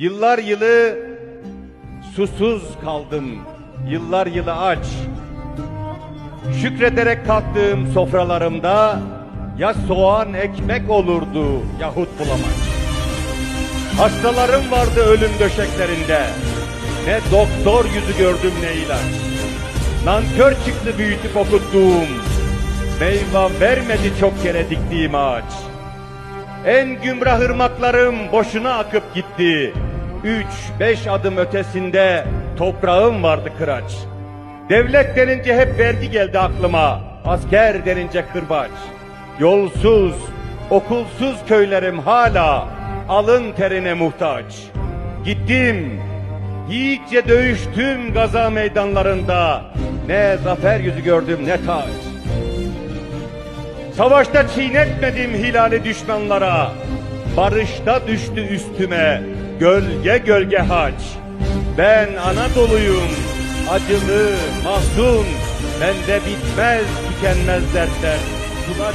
Yıllar yılı susuz kaldım. Yıllar yılı aç. Şükrederek kalktığım sofralarımda ya soğan ekmek olurdu yahut bulamaç. Hastalarım vardı ölüm döşeklerinde. Ne doktor yüzü gördüm ne ilaç. Nankör çıktı büyütüp okuttuğum. Meyve vermedi çok kere diktiğim ağaç. En gümrah ırmaklarım boşuna akıp gitti. Üç, beş adım ötesinde toprağım vardı kıraç. Devlet denince hep vergi geldi aklıma. Asker denince kırbaç. Yolsuz, okulsuz köylerim hala alın terine muhtaç. Gittim, yiğitçe dövüştüm gaza meydanlarında. Ne zafer yüzü gördüm ne taç. Savaşta çiğnetmedim hilali düşmanlara. Barışta düştü üstüme gölge gölge haç. Ben Anadolu'yum, acılı, mahzun. Bende bitmez, tükenmez dertler. Kulaç...